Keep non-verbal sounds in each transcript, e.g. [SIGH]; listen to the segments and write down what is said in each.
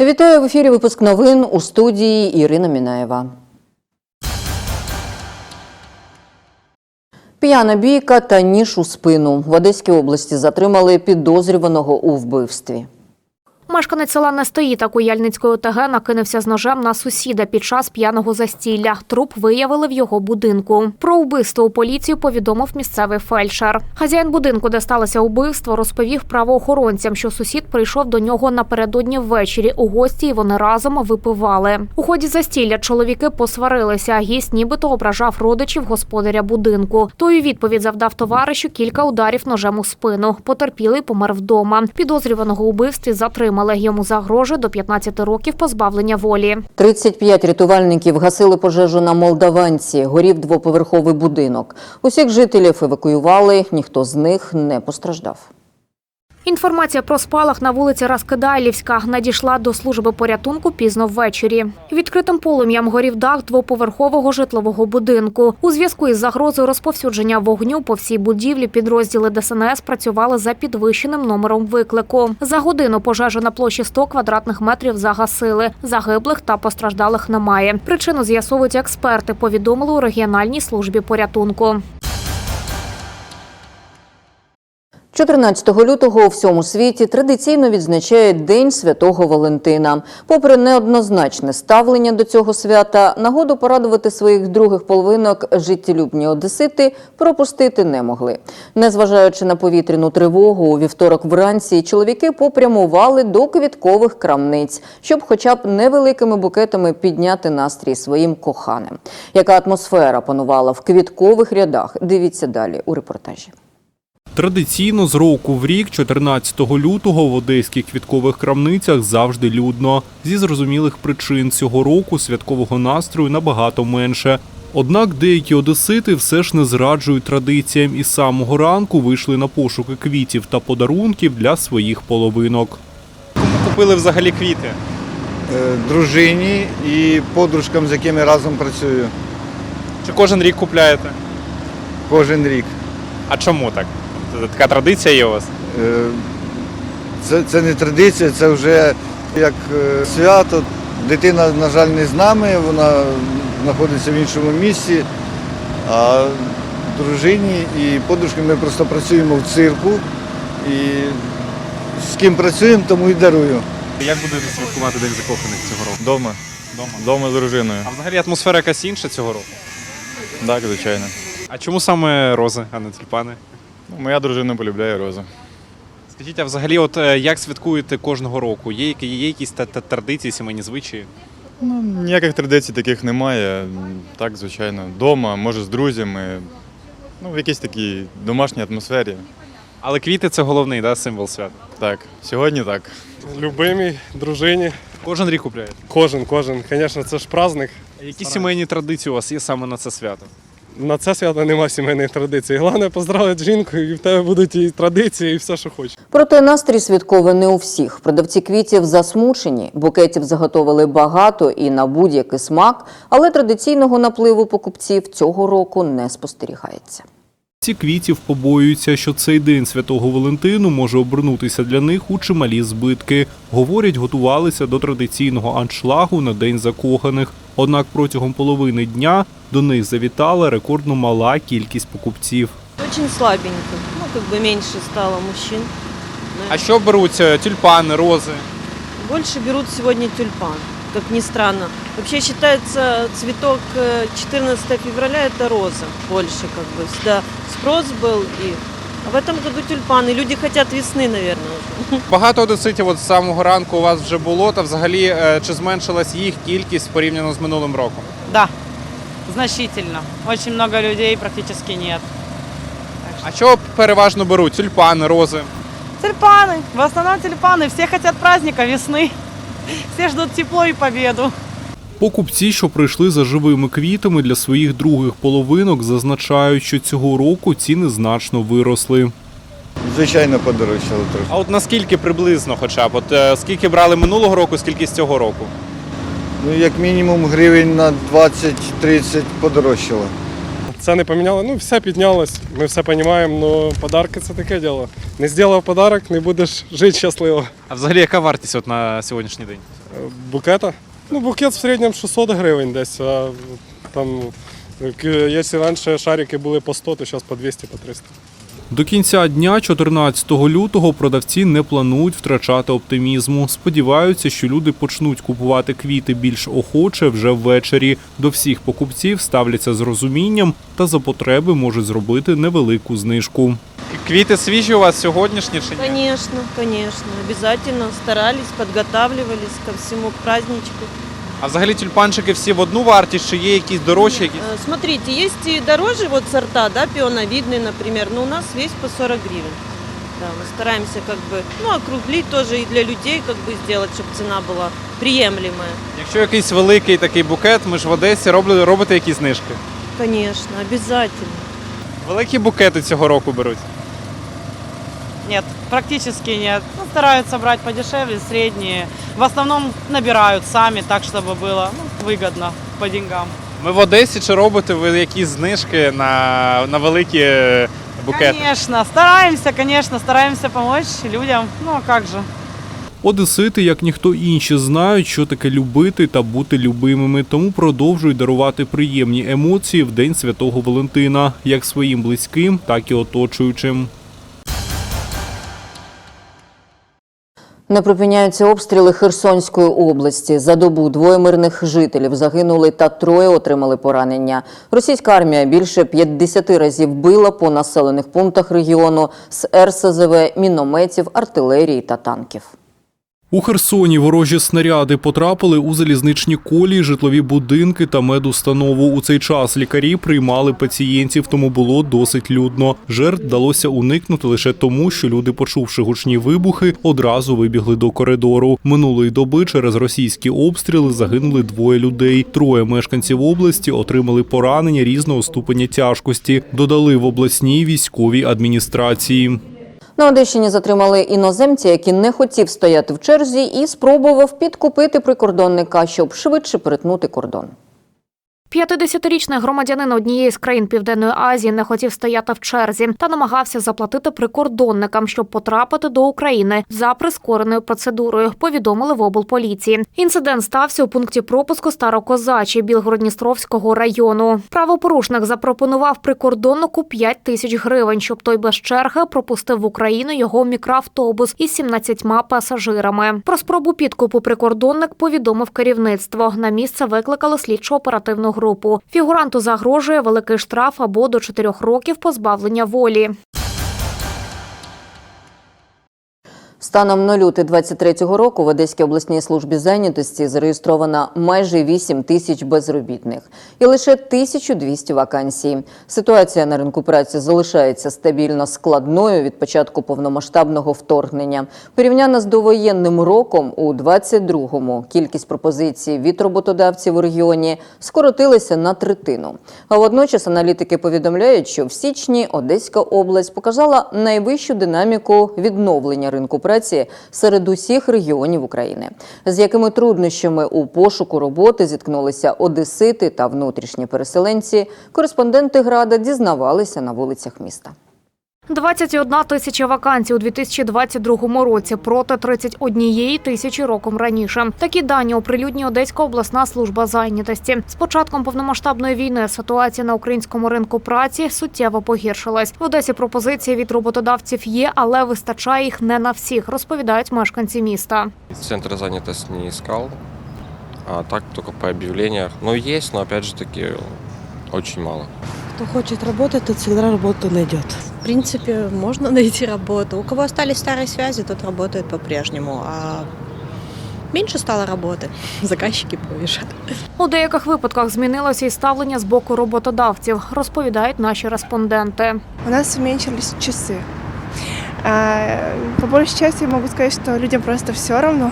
Вітаю в ефірі. Випуск новин у студії Ірина Мінаєва. П'яна бійка та ніж у спину в Одеській області затримали підозрюваного у вбивстві. Мешканець села Нестоїта Куяльницької ОТГ накинувся з ножем на сусіда під час п'яного застілля. Труп виявили в його будинку. Про вбивство у поліцію повідомив місцевий фельдшер. Хазяїн будинку, де сталося вбивство, розповів правоохоронцям, що сусід прийшов до нього напередодні ввечері у гості, і вони разом випивали. У ході застілля чоловіки посварилися. Гість нібито ображав родичів господаря будинку. Той у відповідь завдав товаришу кілька ударів ножем у спину. Потерпілий помер вдома. Підозрюваного у вбивстві затримали. Йому загрожує до 15 років позбавлення волі. 35 рятувальників гасили пожежу на Молдаванці. Горів двоповерховий будинок. Усіх жителів евакуювали, ніхто з них не постраждав. Інформація про спалах на вулиці Раскидайлівська надійшла до служби порятунку пізно ввечері. Відкритим полум'ям горів дах двоповерхового житлового будинку. У зв'язку із загрозою розповсюдження вогню по всій будівлі підрозділи ДСНС працювали за підвищеним номером виклику. За годину пожежу на площі 100 квадратних метрів загасили. Загиблих та постраждалих немає. Причину з'ясовують експерти. Повідомили у регіональній службі порятунку. 14 лютого у всьому світі традиційно відзначають День Святого Валентина. Попри неоднозначне ставлення до цього свята, нагоду порадувати своїх других половинок життєлюбні одесити пропустити не могли. Незважаючи на повітряну тривогу, у вівторок вранці чоловіки попрямували до квіткових крамниць, щоб хоча б невеликими букетами підняти настрій своїм коханим. Яка атмосфера панувала в квіткових рядах? Дивіться далі у репортажі. Традиційно з року в рік, 14 лютого, в одеських квіткових крамницях завжди людно. Зі зрозумілих причин цього року святкового настрою набагато менше. Однак деякі одесити все ж не зраджують традиціям і з самого ранку вийшли на пошуки квітів та подарунків для своїх половинок. Кому купили взагалі квіти? Е, дружині і подружкам, з якими разом працюю Чи кожен рік купляєте? кожен рік. А чому так? Це Така традиція є у вас? Е, Це, це не традиція, це вже як е, свято. Дитина, на жаль, не з нами, вона знаходиться в іншому місці. А дружині і подружки ми просто працюємо в цирку. І з ким працюємо, тому і дарую. Як будете святкувати День закоханих цього року? Дома. Дома. Дома з дружиною. А взагалі атмосфера якась інша цього року? Так, звичайно. А чому саме рози, а не тюльпани? Моя дружина полюбляє рози. Скажіть, а взагалі, от е, як святкуєте кожного року? Є, які- є якісь та- та- традиції, сімейні звичаї? Ну, ніяких традицій таких немає. Так, звичайно. Дома, може, з друзями. Ну, в якійсь такій домашній атмосфері. Але квіти це головний да, символ свята. Так, сьогодні так. Любимій дружині. Кожен рік купляєте. Кожен, кожен. Звісно, це ж праздник. А які сімейні традиції у вас є саме на це свято? На це свято нема сімейних традицій. Головне поздравити жінку, і в тебе будуть і традиції, і все, що хочеш. Проте настрій святковий не у всіх. Продавці квітів засмучені, букетів заготовили багато і на будь-який смак, але традиційного напливу покупців цього року не спостерігається. Ці квітів побоюються, що цей день святого Валентину може обернутися для них у чималі збитки. Говорять, готувалися до традиційного аншлагу на день закоханих. Однак протягом половини дня до них завітала рекордно мала кількість покупців. Очень слабенько. Ну, как бы меньше стало мужчин. А що беруться? Тюльпани, рози? Больше берут сегодня тюльпан, как ни странно. Вообще считается цветок э, 14 февраля это роза больше как бы. Всегда спрос был и а в этом году тюльпаны. Люди хотят весны, наверное, уже. Багато одеситів от з самого ранку у вас вже було, та взагалі е, чи зменшилась їх кількість порівняно з минулим роком? Да, значительно. Очень много людей практически нет. А що переважно беруть? Тюльпани, рози? Тюльпаны, в основном тюльпаны. Все хотят праздника, весны. Все ждут тепло и победу. Покупці, що прийшли за живими квітами для своїх других половинок, зазначають, що цього року ціни значно виросли. Звичайно, подорожчало трохи. А от наскільки приблизно хоча б? От е, скільки брали минулого року, скільки з цього року? Ну, як мінімум гривень на 20-30 подорожчало. Це не поміняло. Ну, все піднялось, ми все розуміємо, але подарки це таке діло. Не зробив подарок, не будеш жити щасливо. А взагалі яка вартість от на сьогоднішній день? Е, Букета? Ну, букет в середньому 600 гривень десь. А там, якщо раніше шарики були по 100, то зараз по 200, по 300. До кінця дня, 14 лютого, продавці не планують втрачати оптимізму. Сподіваються, що люди почнуть купувати квіти більш охоче вже ввечері. До всіх покупців ставляться з розумінням та за потреби можуть зробити невелику знижку. Квіти свіжі у вас сьогоднішні чи ні? Конечно, конечно, обязательно старались, подготавливались ко всему к праздничку. А взагалі тюльпанчики всі в одну вартість, чи є якісь дорожчі? Якісь? Э, Смотрите, есть и дороже вот сорта, да, пионовидный, например, но у нас весь по 40 гривен. Да, мы стараемся как бы, ну, округлить тоже и для людей как бы сделать, чтобы цена была приемлемая. Якщо якийсь великий такий букет, ми ж в Одесі робили, робите якісь знижки. Конечно, обязательно. Великі букети цього року беруть. Нет, практически нет. Ну, стараются брать подешевле, средние. В основном набирают сами, так, чтобы было ну, выгодно по деньгам. Ми в Одесі чи робите ви якісь знижки на, на великі е, букети? Конечно, стараемся, конечно, стараемся помочь людям. Ну, а как же? Одесити, як ніхто інші, знають, що таке любити та бути любимими, тому продовжують дарувати приємні емоції в День Святого Валентина, як своїм близьким, так і оточуючим. Не припиняються обстріли Херсонської області. За добу двоє мирних жителів загинули та троє отримали поранення. Російська армія більше 50 разів била по населених пунктах регіону з РСЗВ, мінометів, артилерії та танків. У Херсоні ворожі снаряди потрапили у залізничні колії, житлові будинки та медустанову. У цей час лікарі приймали пацієнтів, тому було досить людно. Жертв вдалося уникнути лише тому, що люди, почувши гучні вибухи, одразу вибігли до коридору. Минулої доби через російські обстріли загинули двоє людей. Троє мешканців області отримали поранення різного ступеня тяжкості. Додали в обласній військовій адміністрації. На Одещині затримали іноземця, який не хотів стояти в черзі і спробував підкупити прикордонника, щоб швидше перетнути кордон. 50-річний громадянин однієї з країн Південної Азії не хотів стояти в черзі та намагався заплатити прикордонникам, щоб потрапити до України за прискореною процедурою. Повідомили в облполіції. Інцидент стався у пункті пропуску Старокозачі Білгородністровського району. Правопорушник запропонував прикордоннику 5 тисяч гривень, щоб той без черги пропустив в Україну його мікроавтобус із 17 пасажирами. Про спробу підкупу прикордонник повідомив керівництво. На місце викликали слідчо оперативну групу. Фігуранту загрожує великий штраф або до 4 років позбавлення волі. Станом на лютий 23-го року в Одеській обласній службі зайнятості зареєстровано майже 8 тисяч безробітних і лише 1200 вакансій. Ситуація на ринку праці залишається стабільно складною від початку повномасштабного вторгнення. Порівняно з довоєнним роком у 22-му кількість пропозицій від роботодавців у регіоні скоротилася на третину. А водночас аналітики повідомляють, що в січні Одеська область показала найвищу динаміку відновлення ринку праці серед усіх регіонів України. З якими труднощами у пошуку роботи зіткнулися одесити та внутрішні переселенці, кореспонденти Града дізнавалися на вулицях міста. 21 тисяча вакансій у 2022 році проти 31 тисячі роком раніше. Такі дані оприлюднює Одеська обласна служба зайнятості. З початком повномасштабної війни ситуація на українському ринку праці суттєво погіршилась. В Одесі пропозиції від роботодавців є, але вистачає їх не на всіх, розповідають мешканці міста. Центр занятости не искал, а так только по объявлениях. Ну, есть, но опять же таки очень мало. Кто хочет работать, тот всегда работу найдет. В принципе, можно [LAUGHS] найти работу. У кого остались старые связи, тот работает по-прежнему. А меньше стало работы, [LAUGHS] заказчики повешат. У деяких випадках змінилося і ставлення з боку роботодавців, розповідають наші респонденти. У нас уменьшились часы. А, По большей части я могу сказать, что людям просто все равно.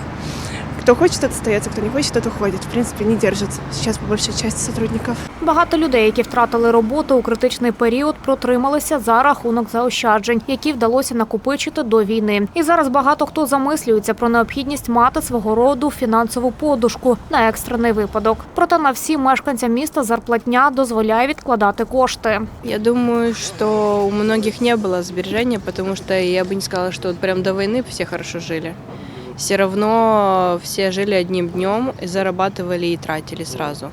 Кто хочет, тот остается, кто не хочет, тот уходит. В принципе, не держится сейчас по большей части сотрудников. Багато людей, які втратили роботу у критичний період, протрималися за рахунок заощаджень, які вдалося накопичити до війни. І зараз багато хто замислюється про необхідність мати свого роду фінансову подушку на екстрений випадок. Проте на всі мешканцям міста зарплатня дозволяє відкладати кошти. Я думаю, что у многих не было сбережения, потому что я бы не сказала, что вот прям до войны все хорошо жили. все равно все жили одним днем, и зарабатывали и тратили сразу.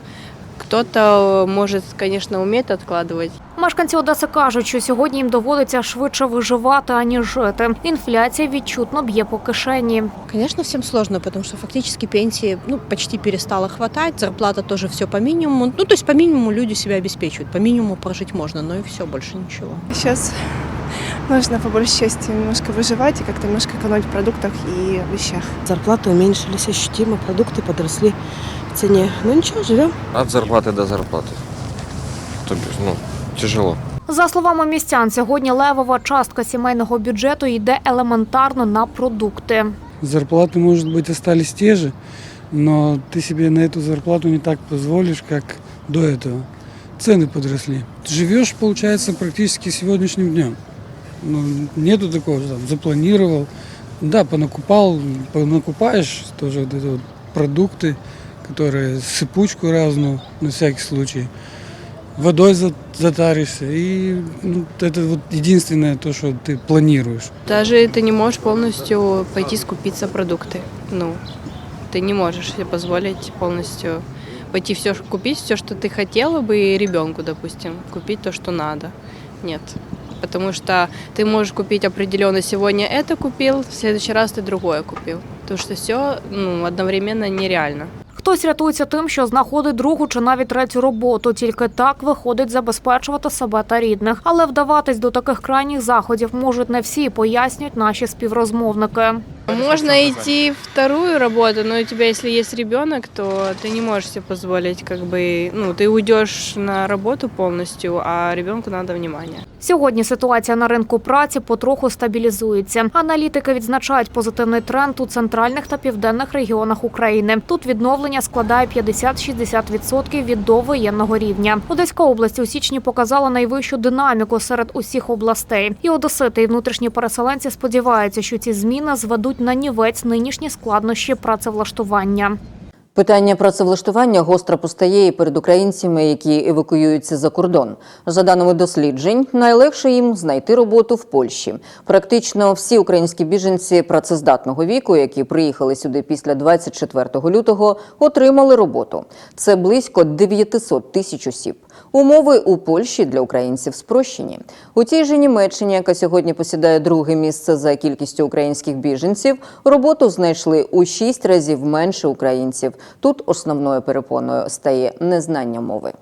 Кто-то может, конечно, уметь откладывать. Мешканці Одеси кажуть, що сьогодні їм доводиться швидше виживати, аніж жити. Інфляція відчутно б'є по кишені. Конечно, всем сложно, потому что фактически пенсии ну, почти перестало хватать, зарплата тоже все по минимуму. Ну, то есть по минимуму люди себя обеспечивают, по минимуму прожить можно, но и все, больше ничего. Сейчас нужно по большей части немножко выживать и как-то немножко экономить в продуктах и вещах. Зарплаты уменьшились ощутимо, продукты подросли в цене. Ну ничего, живем. От зарплаты до зарплаты. То бишь, ну, тяжело. За словами містян, сьогодні левова частка сімейного бюджету йде елементарно на продукти. Зарплаты, может быть, остались те же, но ты себе на эту зарплату не так позволишь, как до этого. Цены подросли. Живешь, получается, практически сегодняшним днем. Ну, нету такого, там, запланировал. Да, понакупал, понакупаешь тоже вот это вот продукты, которые сыпучку разную, на всякий случай. Водой за- затаришься. И ну, это вот единственное то, что ты планируешь. Даже ты не можешь полностью пойти скупиться продукты. Ну, ты не можешь себе позволить полностью пойти все купить, все, что ты хотела бы, и ребенку, допустим, купить то, что надо. Нет. Потому что ты можешь купить определенно сегодня это купил, в следующий раз ты другое купил. Потому что все ну, одновременно нереально. Хтось рятується тим, що знаходить другу чи навіть третю роботу. Тільки так виходить забезпечувати себе та рідних. Але вдаватись до таких крайніх заходів можуть не всі, пояснюють наші співрозмовники. Можно идти вторую работу, но у тебя, если есть ребенок, то ты не можешь себе позволить, как бы, ну, ты уйдешь на работу полностью, а ребенку надо внимание. Сьогодні ситуація на ринку праці потроху стабілізується. Аналітики відзначають позитивний тренд у центральних та південних регіонах України. Тут відновлення складає 50-60% від довоєнного рівня. Одеська область у січні показала найвищу динаміку серед усіх областей. І одесити і внутрішні переселенці сподіваються, що ці зміни зведуть на нівець нинішні складнощі працевлаштування. Питання працевлаштування гостро постає і перед українцями, які евакуюються за кордон. За даними досліджень, найлегше їм знайти роботу в Польщі. Практично всі українські біженці працездатного віку, які приїхали сюди після 24 лютого, отримали роботу. Це близько 900 тисяч осіб. Умови у Польщі для українців спрощені. У тій же Німеччині, яка сьогодні посідає друге місце за кількістю українських біженців, роботу знайшли у шість разів менше українців. Тут основною перепоною стає незнання мови.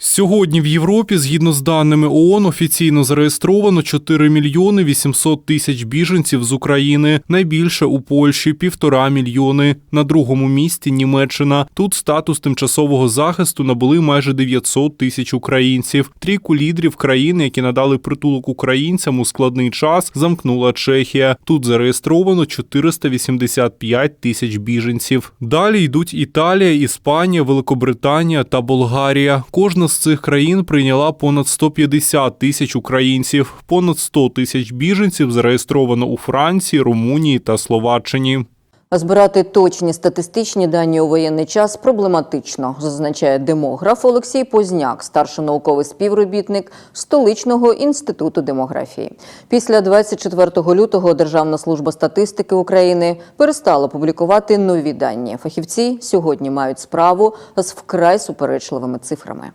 Сьогодні в Європі, згідно з даними ООН, офіційно зареєстровано 4 мільйони 800 тисяч біженців з України. Найбільше у Польщі півтора мільйони. На другому місці Німеччина. Тут статус тимчасового захисту набули майже 900 тисяч українців. Трійку лідерів країн, які надали притулок українцям у складний час, замкнула Чехія. Тут зареєстровано 485 тисяч біженців. Далі йдуть Італія, Іспанія, Великобританія та Болгарія. Кожна з цих країн прийняла понад 150 тисяч українців. Понад 100 тисяч біженців зареєстровано у Франції, Румунії та Словаччині. Збирати точні статистичні дані у воєнний час проблематично, зазначає демограф Олексій Позняк, старший науковий співробітник столичного інституту демографії. Після 24 лютого Державна служба статистики України перестала публікувати нові дані. Фахівці сьогодні мають справу з вкрай суперечливими цифрами.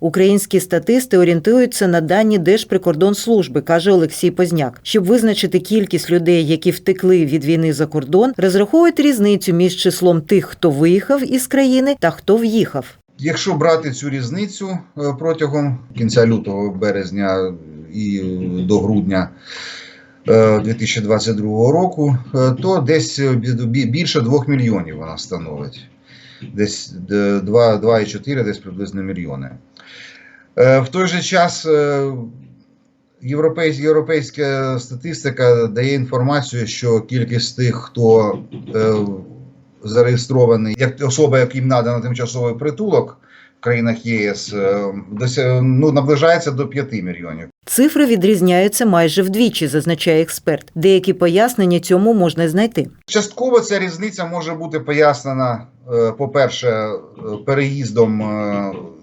Українські статисти орієнтуються на дані Держприкордонслужби, каже Олексій Позняк. Щоб визначити кількість людей, які втекли від війни за кордон, розраховують різницю між числом тих, хто виїхав із країни, та хто в'їхав. Якщо брати цю різницю е, протягом кінця лютого, березня і до грудня е, 2022 року, е, то десь е, більше 2 мільйонів вона становить. Десь е, 2 2,4, десь приблизно мільйони. Е, В той же час європейська, європейська статистика дає інформацію, що кількість тих, хто е, зареєстрований як особа, яким надано тимчасовий притулок країнах ЄС, е, ну, наближається до 5 мільйонів. Цифри відрізняються майже вдвічі, зазначає експерт. Деякі пояснення цьому можна знайти. Частково ця різниця може бути пояснена, е, по-перше, е, переїздом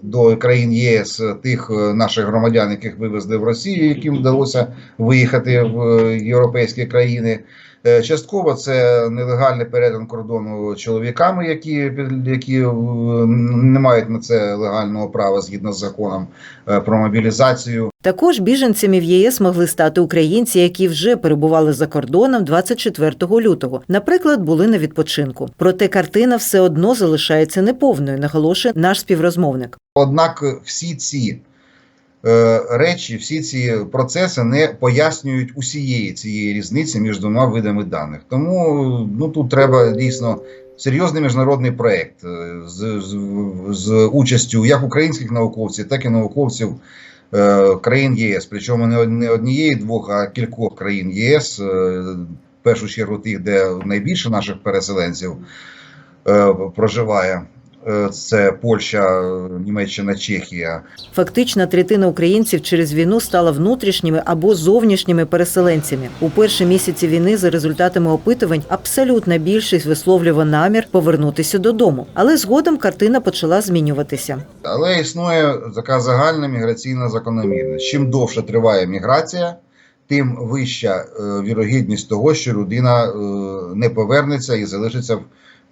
до країн ЄС тих наших громадян, яких вивезли в Росію, яким вдалося виїхати в європейські країни. Е, Частково це нелегальний перетин кордону чоловіками, які, які е, не мають на це легального права згідно з законом е, про мобілізацію. Також біженцями в ЄС могли стати українці, які вже перебували за кордоном 24 лютого. Наприклад, були на відпочинку. Проте картина все одно залишається неповною, наголошує наш співрозмовник. Однак всі ці речі, всі ці процеси не пояснюють усієї цієї різниці між двома видами даних. Тому ну, тут треба дійсно серйозний міжнародний проєкт е, з, з, з участю як українських науковців, так і науковців е, країн ЄС. Причому не, не однієї двох, а кількох країн ЄС, е, в першу чергу тих, де найбільше наших переселенців е, проживає. Е, Це Польща, Німеччина, Чехія. Фактично, третина українців через війну стала внутрішніми або зовнішніми переселенцями. У перші місяці війни, за результатами опитувань, абсолютна більшість висловлювала намір повернутися додому. Але згодом картина почала змінюватися. Але існує така загальна міграційна закономірність. Чим довше триває міграція, тим вища е, вірогідність того, що людина е, не повернеться і залишиться в,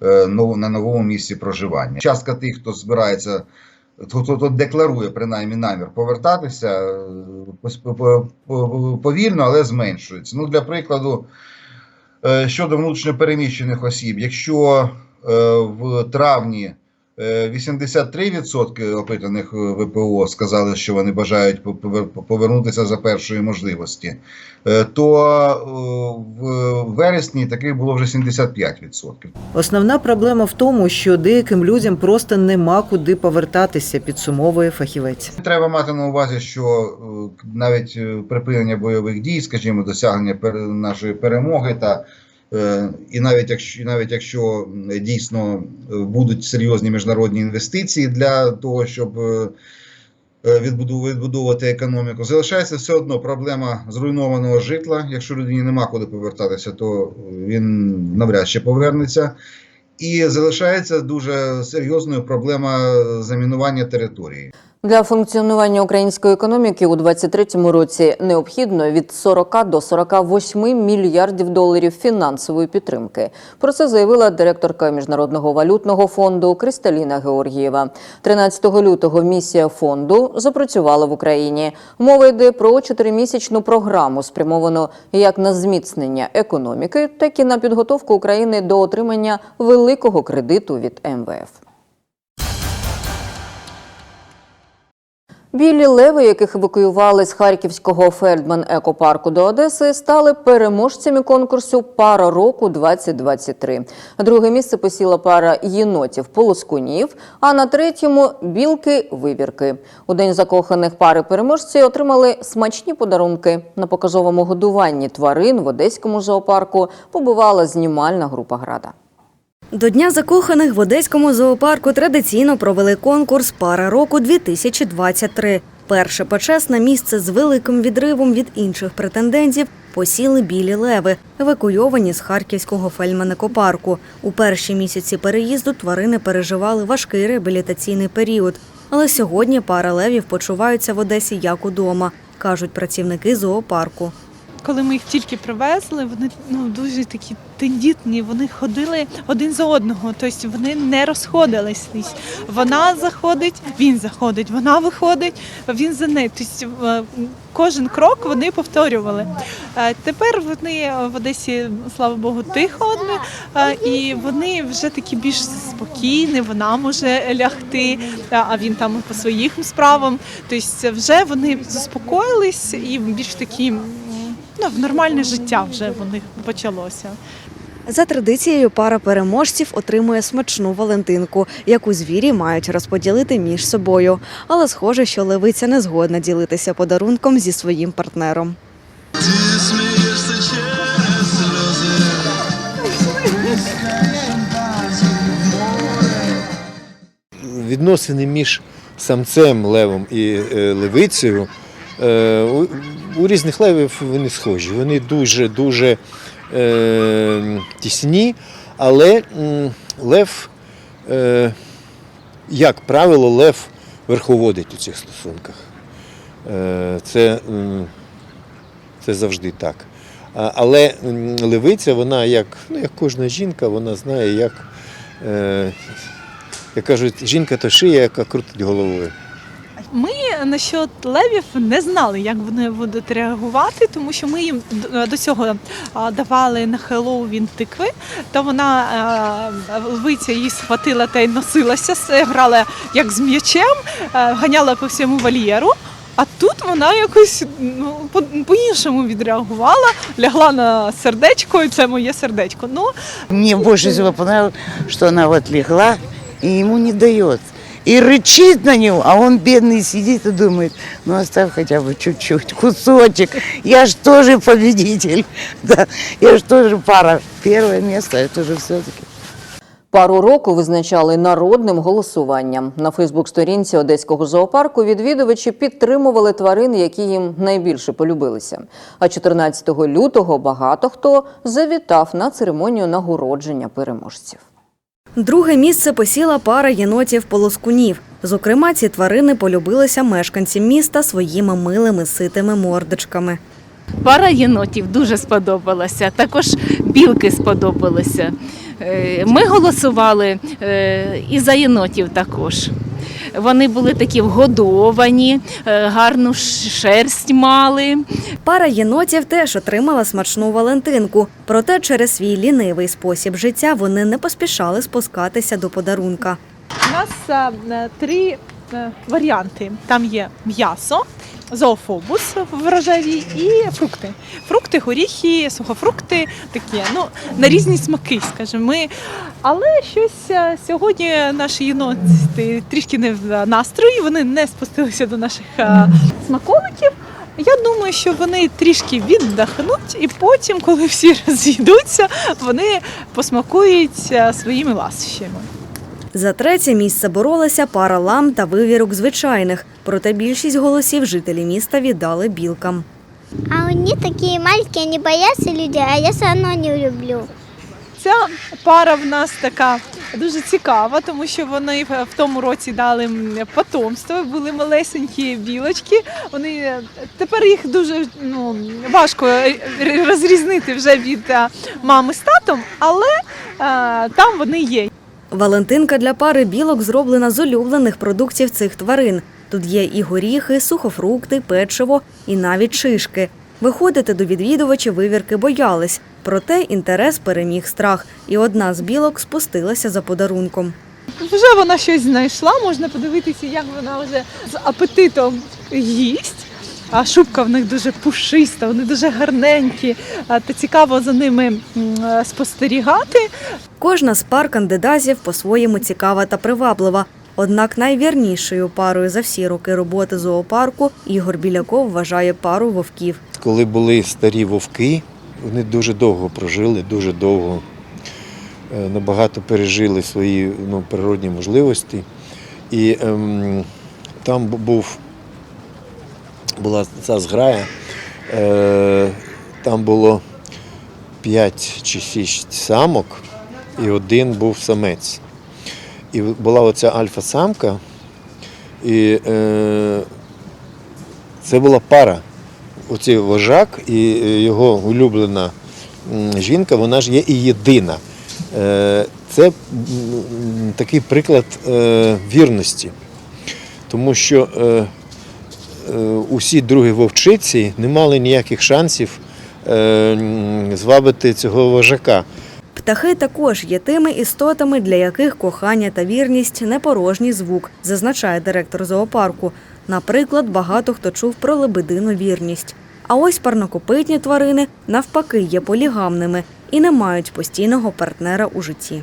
на новому місці проживання. Частка тих, хто збирається, хто, хто, декларує принаймні намір повертатися, е, повільно, але зменшується. Ну, для прикладу, е, щодо внутрішньопереміщених осіб, якщо е, в травні е, 83% опитаних е, ВПО сказали, що вони бажають по- повернутися за першої можливості, е, то е, в вересні таких було вже 75%. Основна проблема в тому, що деяким людям просто нема куди повертатися, підсумовує фахівець. Треба мати на увазі, що е, навіть е, припинення бойових дій, скажімо, досягнення нашої перемоги та е, і навіть якщо і навіть якщо дійсно е, будуть серйозні міжнародні інвестиції для того, щоб е, е, відбудов- відбудовувати економіку, залишається все одно проблема зруйнованого житла. Якщо людині нема куди повертатися, то він навряд чи повернеться. І залишається дуже серйозною проблема замінування території. Для функціонування української економіки у 2023 році необхідно від 40 до 48 мільярдів доларів фінансової підтримки. Про це заявила директорка Міжнародного валютного фонду Кристаліна Георгієва. 13 лютого місія фонду запрацювала в Україні. Мова йде про чотиримісячну програму, спрямовану як на зміцнення економіки, так і на підготовку України до отримання великого кредиту від МВФ. Білі леви, яких евакуювали з харківського Фельдман екопарку до Одеси, стали переможцями конкурсу Пара року 2023 Друге місце посіла пара єнотів полоскунів, а на третьому білки вивірки. У день закоханих пари переможці отримали смачні подарунки. На показовому годуванні тварин в одеському зоопарку побувала знімальна група града. До Дня закоханих в Одеському зоопарку традиційно провели конкурс Пара року 2023. Перше почесне місце з великим відривом від інших претендентів посіли білі леви, евакуйовані з харківського фельдманекопарку. У перші місяці переїзду тварини переживали важкий реабілітаційний період. Але сьогодні пара левів почуваються в Одесі як удома, кажуть працівники зоопарку. Коли ми їх тільки привезли, вони ну дуже такі тендітні. Вони ходили один за одного, тобто вони не розходились. Вона заходить, він заходить, вона виходить, він за нею. Тобто е, кожен крок вони повторювали. Е, Тепер вони в Одесі, слава Богу, тихо одне, е, і вони вже такі більш спокійні. Вона може лягти, а він там по своїм справам. Тобто вже вони заспокоїлись і більш такі. Ну, в нормальне життя вже в них почалося. За традицією, пара переможців отримує смачну Валентинку, яку звірі мають розподілити між собою. Але схоже, що левиця не згодна ділитися подарунком зі своїм партнером. Відносини між самцем левом і е, левицею Е, у, різних левів вони схожі. Вони дуже дуже тісні, але лев, е, як правило, лев верховодить у цих стосунках. Е, це, це завжди так. Але левиця, вона як, ну, як кожна жінка, вона знає, як, е, як кажуть, жінка то шия, яка крутить головою. Ми насчет левів не знали, як вони будуть реагувати, тому що ми їм до цього давали на Хеллоуін тикви, то вона львиця її схватила та й носилася, грала як з м'ячем, ганяла по всьому вольєру. А тут вона якось ну, по- по-іншому відреагувала, лягла на сердечко, і це моє сердечко. Ну, Мне больше всего понравилось, что она вот легла и ему не дает И рычит на него, а он бедный сидит и думает, ну оставь хотя бы чуть-чуть, кусочек. Я ж тоже победитель. [LAUGHS] Да, я ж тоже пара. Первое место, это же все-таки. Пару року визначали народним голосуванням. На Фейсбук-сторінці Одеського зоопарку відвідувачі підтримували тварин, які їм найбільше полюбилися. А 14 лютого багато хто завітав на церемонію нагородження переможців. Друге місце посіла пара єнотів-полоскунів. Зокрема, ці тварини полюбилися мешканцям міста своїми милими ситими мордочками. Пара єнотів дуже сподобалася, також білки сподобалися. Е, Ми голосували е, і за єнотів також. Вони були такі вгодовані, е, гарну шерсть мали. Пара єнотів теж отримала смачну Валентинку. Проте через свій лінивий спосіб життя вони не поспішали спускатися до подарунка. У нас три варіанти. Там є м'ясо, зоофобус в рожевій і фрукти. Фрукти, горіхи, сухофрукти такі, ну, на різні смаки, скажімо. Ми. Але щось е, сьогодні наші єноти трішки не в настрої, вони не спустилися до наших е, смаколиків. Я думаю, що вони трішки віддохнуть, і потім, коли всі [LAUGHS] розійдуться, вони посмакують е, своїми ласощами. За третє місце боролися пара лам та вивірок звичайних. Проте більшість голосів жителі міста віддали білкам. А они такие маленькие, они боятся людей, а я все равно не люблю. Ця пара в нас така дуже цікава, тому що вони в в тому році дали потомство, були малесенькі білочки. Вони е, тепер їх дуже ну, важко е, розрізнити вже від е, мами з татом, але е, там вони є. Валентинка для пари білок зроблена з улюблених продуктів цих тварин. Тут є і горіхи, сухофрукти, печиво і навіть шишки. Виходити до відвідувачів вивірки боялись, проте інтерес переміг страх, і одна з білок спустилася за подарунком. Вже вона щось знайшла, можна подивитися, як вона вже з апетитом їсть. А шубка в них дуже пушиста, вони дуже гарненькі. а, Та цікаво за ними е, спостерігати. Кожна з пар кандидатів по-своєму цікава та приваблива. Однак найвірнішою парою за всі роки роботи зоопарку Ігор Біляков вважає пару вовків. Коли були старі вовки, вони дуже довго прожили, дуже довго е, набагато пережили свої ну, природні можливості. І ем, там був, була ця зграя, е, там було 5 чи 6 самок, і один був самець. І була оця альфа-самка, і е, це була пара. Оцей вожак і е, його улюблена жінка, вона ж є і єдина. Е, Це такий приклад вірності, тому що усі другі вовчиці не мали ніяких шансів е, звабити цього вожака. Птахи також є тими істотами, для яких кохання та вірність не порожній звук, зазначає директор зоопарку. Наприклад, багато хто чув про лебедину вірність. А ось парнокопитні тварини навпаки є полігамними і не мають постійного партнера у житті.